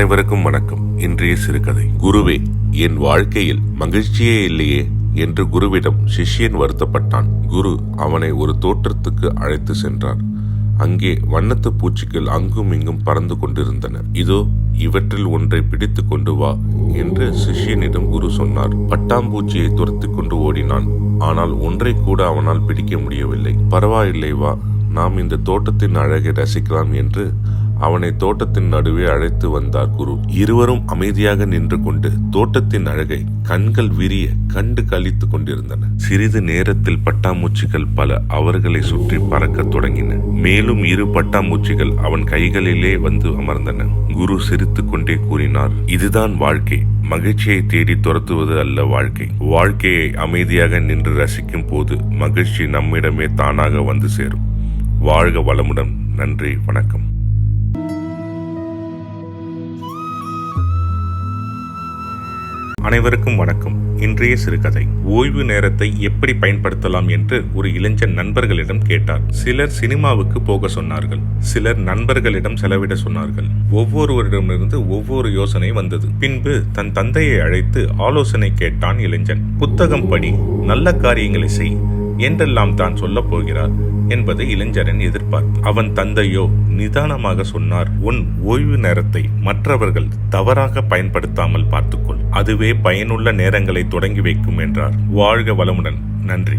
அனைவருக்கும் வணக்கம். இன்றைய சிறுகதை. குருவே என் வாழ்க்கையில் மகிழ்ச்சியே இல்லையே என்று குருவிடம் சிஷ்யன் வருத்தப்பட்டான். குரு அவனை ஒரு தோற்றத்துக்கு அழைத்து சென்றார். அங்கே வண்ணத்து பூச்சிகள் அங்கும் இங்கும் பறந்து கொண்டிருந்தன. இதோ இவற்றில் ஒன்றை பிடித்து கொண்டு வா என்று சிஷ்யனிடம் குரு சொன்னார். பட்டாம்பூச்சியை துரத்தி கொண்டு ஓடினான். ஆனால் ஒன்றை கூட அவனால் பிடிக்க முடியவில்லை. பரவாயில்லை வா. நாம் இந்த தோட்டத்தின் அழகை ரசிக்கலாம் என்று அவனை தோட்டத்தின் நடுவே அழைத்து வந்தார் குரு. இருவரும் அமைதியாக நின்று கொண்டு தோட்டத்தின் அழகை கண்கள் விரிய கண்டு கழித்துக் கொண்டிருந்தன. சிறிது நேரத்தில் பட்டாமூச்சிகள் பல அவர்களை சுற்றி பறக்கத் தொடங்கின. மேலும் இரு பட்டாமூச்சிகள் அவன் கைகளிலே வந்து அமர்ந்தன. குரு சிரித்துக் கொண்டே கூறினார் இதுதான் வாழ்க்கை. மகிழ்ச்சியை தேடி துரத்துவது அல்ல வாழ்க்கை. வாழ்க்கையை அமைதியாக நின்று ரசிக்கும் போது மகிழ்ச்சி நம்மிடமே தானாக வந்து சேரும். வாழ்க வளமுடன். நன்றி. வணக்கம். அனைவருக்கும் வணக்கம். இன்றைய சிறுகதை ஓய்வு நேரத்தை எப்படி பயன்படுத்தலாம் என்று ஒரு இளைஞன் நண்பர்களிடம் கேட்டார். சிலர் சினிமாவுக்கு போக சொன்னார்கள். சிலர் நண்பர்களிடம் செலவிட சொன்னார்கள். ஒவ்வொருவரிடமிருந்து ஒவ்வொரு யோசனை வந்தது. பின்பு தன் தந்தையை அழைத்து ஆலோசனை கேட்டான் இளைஞன். புத்தகம் படி நல்ல காரியங்களை செய் என்றெல்லாம் தான் சொல்லப் போகிறார். என்பது இளைஞரின் எதிர்பார்ப்பு. அவன் தந்தையோ நிதானமாக சொன்னார் உன் ஓய்வு நேரத்தை மற்றவர்கள் தவறாக பயன்படுத்தாமல் பார்த்துக்கொள். அதுவே பயனுள்ள நேரங்களை தொடங்கி வைக்கும் என்றார். வாழ்க வளமுடன். நன்றி.